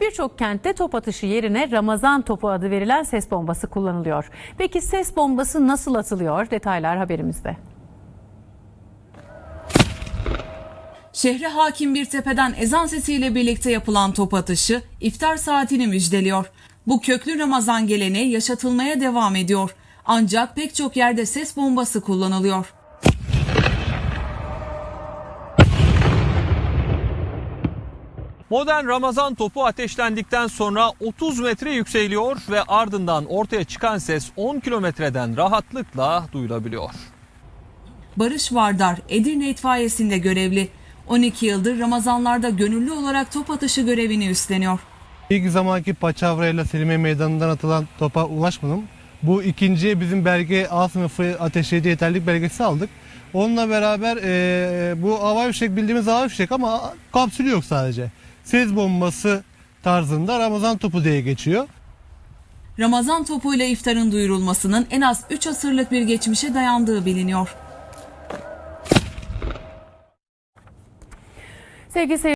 Birçok kentte top atışı yerine Ramazan topu adı verilen ses bombası kullanılıyor. Peki ses bombası nasıl atılıyor? Detaylar haberimizde. Şehre hakim bir tepeden ezan sesiyle birlikte yapılan top atışı iftar saatini müjdeliyor. Bu köklü Ramazan geleneği yaşatılmaya devam ediyor. Ancak pek çok yerde ses bombası kullanılıyor. Modern Ramazan topu ateşlendikten sonra 30 metre yükseliyor ve ardından ortaya çıkan ses 10 kilometreden rahatlıkla duyulabiliyor. Barış Vardar Edirne itfaiyesinde görevli. 12 yıldır Ramazanlarda gönüllü olarak top atışı görevini üstleniyor. İlk zamanki paçavrayla Selimiye Meydanı'ndan atılan topa ulaşmadım. Bu ikinci bizim belge A sınıfı ateş hediye yeterlik belgesi aldık. Onunla beraber eee, bu havai fişek bildiğimiz havai fişek ama kapsülü yok sadece. Ses bombası tarzında Ramazan topu diye geçiyor. Ramazan topuyla iftarın duyurulmasının en az 3 asırlık bir geçmişe dayandığı biliniyor. Sevgili